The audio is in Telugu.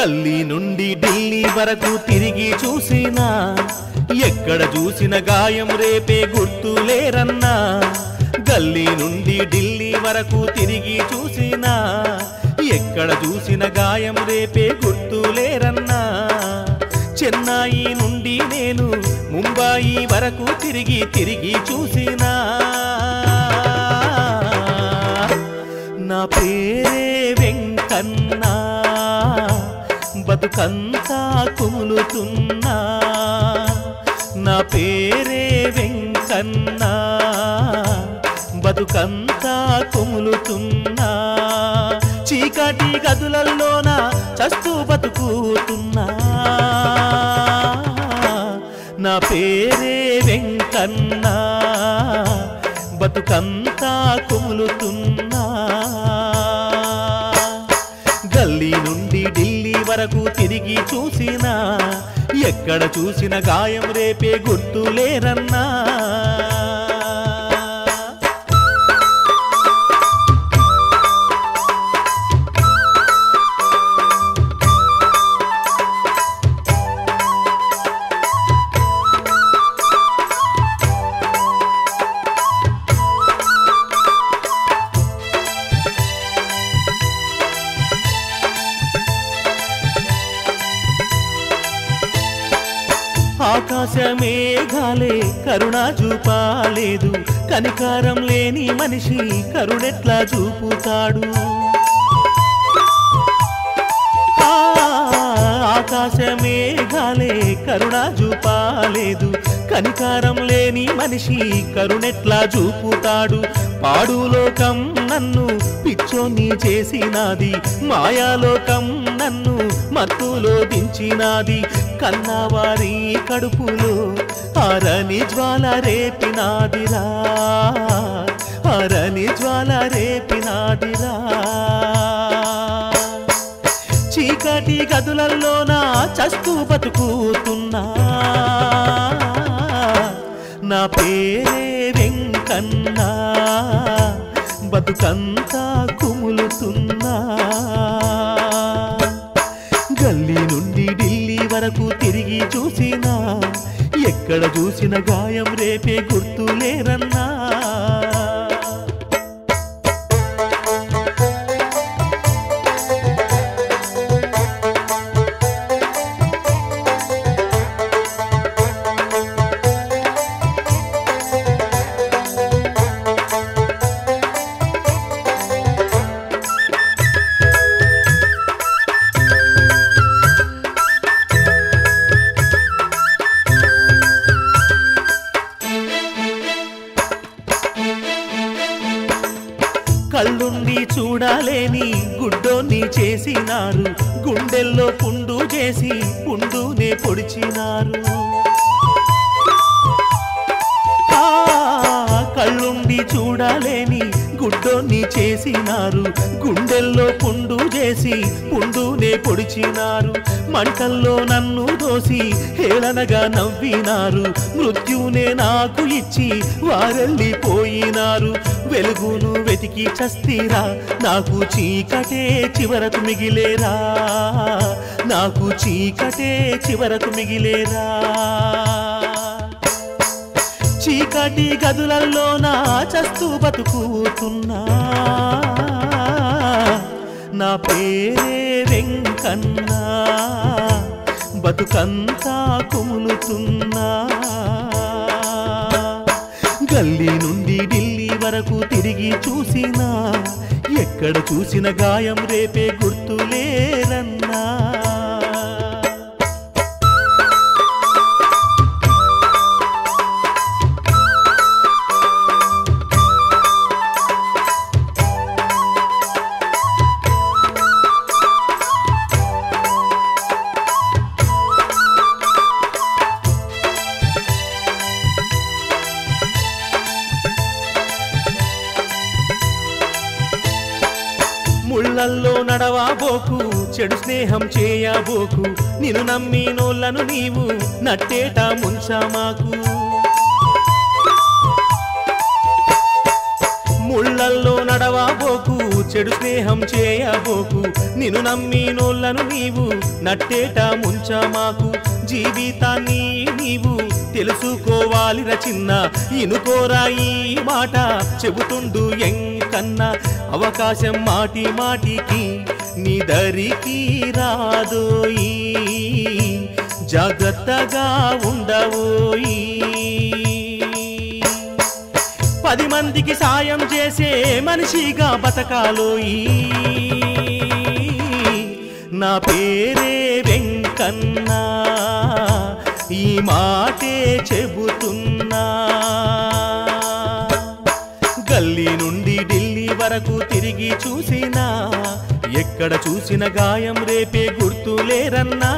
గల్లీ నుండి ఢిల్లీ వరకు తిరిగి చూసినా ఎక్కడ చూసిన గాయం రేపే గుర్తులేరన్నా గల్లీ నుండి ఢిల్లీ వరకు తిరిగి చూసినా ఎక్కడ చూసిన గాయం రేపే గుర్తులేరన్నా చెన్నై నుండి నేను ముంబాయి వరకు తిరిగి తిరిగి చూసినా. నా పేరే బతుకంతా కుములుతున్నా నా పేరే వెంకన్నా. బతుకంతా కుములుతున్నా చీకటి గదులల్లోన చస్తూ బతుకుతున్నా నా పేరే వెంకన్నా. బతుకంతా కుములుతున్నా. గల్లీ నుండి ఢిల్లీ వరకు తిరిగి చూసినా ఎక్కడ చూసిన గాయం రేపే గుర్తులేరన్నా. ఆకాశ మేఘాలే కరుణ చూపాలేదు కనికారం లేని మనిషి కరుణెట్లా చూపుతాడు ఆకాశమే గాలే కరుణ చూపాలేదు కనికారం లేని మనిషి కరుణెట్లా చూపుతాడు పాడులోకం నన్ను పిచ్చోని చేసినాది. మాయాలోకం నన్ను మత్తులో దించినాది. కన్నవారి కడుపులో అరని జ్వాల రేపినాదిరా. అరని జ్వాల రేపినాదిరా. గదులల్లోన చస్తూ బతుకుతున్నా? నా పేరే వెంకన్నా బతుకంతా కుములుతున్నా. గల్లీ నుండి ఢిల్లీ వరకు తిరిగి చూసినా ఎక్కడ చూసిన గాయం రేపే గుర్తులేరన్నా. చూడాలేని గుడ్డోని చేసినారు. గుండెల్లో పుండు చేసి పుండునే పొడిచినారు. ఆ, కళ్ళుండి చూడాలేని గుడ్డోని చేసినారు గుండెల్లో పుండు చేసి పుండునే పొడిచినారు. మంటల్లో నన్ను దోసి హేళనగా నవ్వినారు. మృత్యునే నాకు ఇచ్చి వారెళ్ళిపోయినారు. వెలుగును వెతికి చస్తీరా నాకు చీకటే చివరకు మిగిలేరా? నాకు చీకటే చివరకు మిగిలేరా? చీకటి గదులల్లో నా చస్తూ బతుకుతున్నా. నా పేరే వెంకన్నా. బతుకంతా కుములుతున్నా. గల్లీ నుండి ఢిల్లీ వరకు తిరిగి చూసినా ఎక్కడ చూసిన గాయం రేపే గుర్తులేరన్నా. ముళ్ళల్లో నడవాబోకు చెడు స్నేహం చేయబోకు నిన్ను నమ్మినోళ్ళను నీవు నట్టేట ముంచామాకు ముళ్ళల్లో నడవాబోకు చెడు స్నేహం చేయబోకు నిన్ను నమ్మి నోళ్ళను నీవు నట్టేట ముంచమాకు జీవితాన్ని నీవు తెలుసుకోవాలి చిన్న. ఇనుకోరా ఈ మాట. చెబుతుండు ఎంకన్నా. అవకాశం మాటి మాటికి నీ దరికి రాదోయి. జాగ్రత్తగా ఉండవోయి. పది మందికి సాయం చేసే మనిషిగా బతకాలోయి. నా పేరే వెంకన్నా. ఈ మాటే చెబుతున్నా. గల్లీ నుండి ఢిల్లీ వరకు తిరిగి చూసినా ఎక్కడ చూసిన గాయం రేపే గుర్తులేరన్నా.